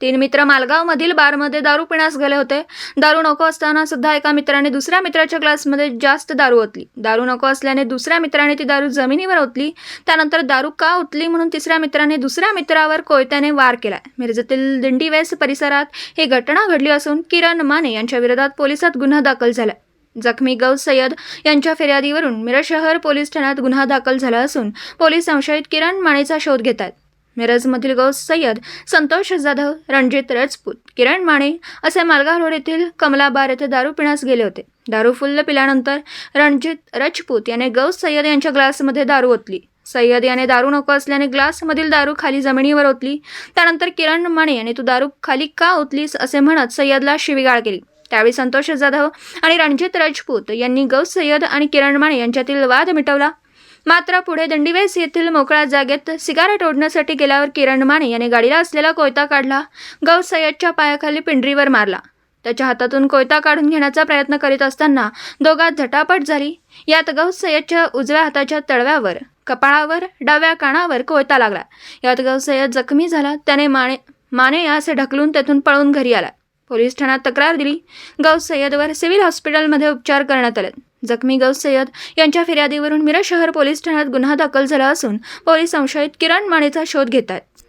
तीन मित्र मालगावमधील बारमध्ये दारू पिण्यास गेले होते. दारू नको असताना सुद्धा एका मित्राने दुसऱ्या मित्राच्या ग्लासमध्ये जास्त दारू ओतली. दारू नको असल्याने दुसऱ्या मित्राने ती दारू जमिनीवर ओतली. त्यानंतर दारू का ओतली म्हणून तिसऱ्या मित्राने दुसऱ्या मित्रावर कोयत्याने वार केला मिरजेतील दिंडीवेस परिसरात ही घटना घडली असून किरण माने यांच्या विरोधात पोलिसात गुन्हा दाखल झाला. जखमी गौ सय्यद यांच्या फिर्यादीवरून मिरज शहर पोलीस ठाण्यात गुन्हा दाखल झाला असून पोलीस संशयित किरण मानेचा शोध घेत आहेत मिरजमधील गौस सय्यद संतोष जाधव रणजित रजपूत किरण माने असे मालगाव रोड येथील कमला बार येथे दारू पिण्यास गेले होते. दारू फुल्ल पिल्यानंतर रणजित रजपूत याने गौस सय्यद यांच्या ग्लासमध्ये दारू ओतली. सय्यद याने दारू नको असल्याने ग्लासमधील दारू खाली जमिनीवर ओतली. त्यानंतर किरण माने याने तू दारू खाली का ओतलीस असे म्हणत सय्यदला शिवीगाळ केली. त्यावेळी संतोष जाधव आणि रणजित राजपूत यांनी गौ सय्यद आणि किरण माने यांच्यातील वाद मिटवला. मात्र पुढे दंडीवेस येथील मोकळ्या जागेत सिगारेट ओढण्यासाठी गेल्यावर किरण माने याने गाडीला असलेला कोयता काढला. गौ सय्यदच्या पायाखाली पिंडरीवर मारला. त्याच्या हातातून कोयता काढून घेण्याचा प्रयत्न करीत असताना दोघात झटापट झाली. यात गौस सय्यदच्या उजव्या हाताच्या तळव्यावर कपाळावर डाव्या कानावर कोयता लागला. यात गौ सय्यद जखमी झाला. त्याने माने माने असे ढकलून तेथून पळून घरी आला. पोलीस ठाण्यात तक्रार दिली. गौस सय्यदवर सिव्हिल हॉस्पिटलमध्ये उपचार करण्यात आले. जखमी गौस सय्यद यांच्या फिर्यादीवरून मिरज शहर पोलीस ठाण्यात गुन्हा दाखल झाला असून पोलीस संशयित किरण मानेचा शोध घेत आहेत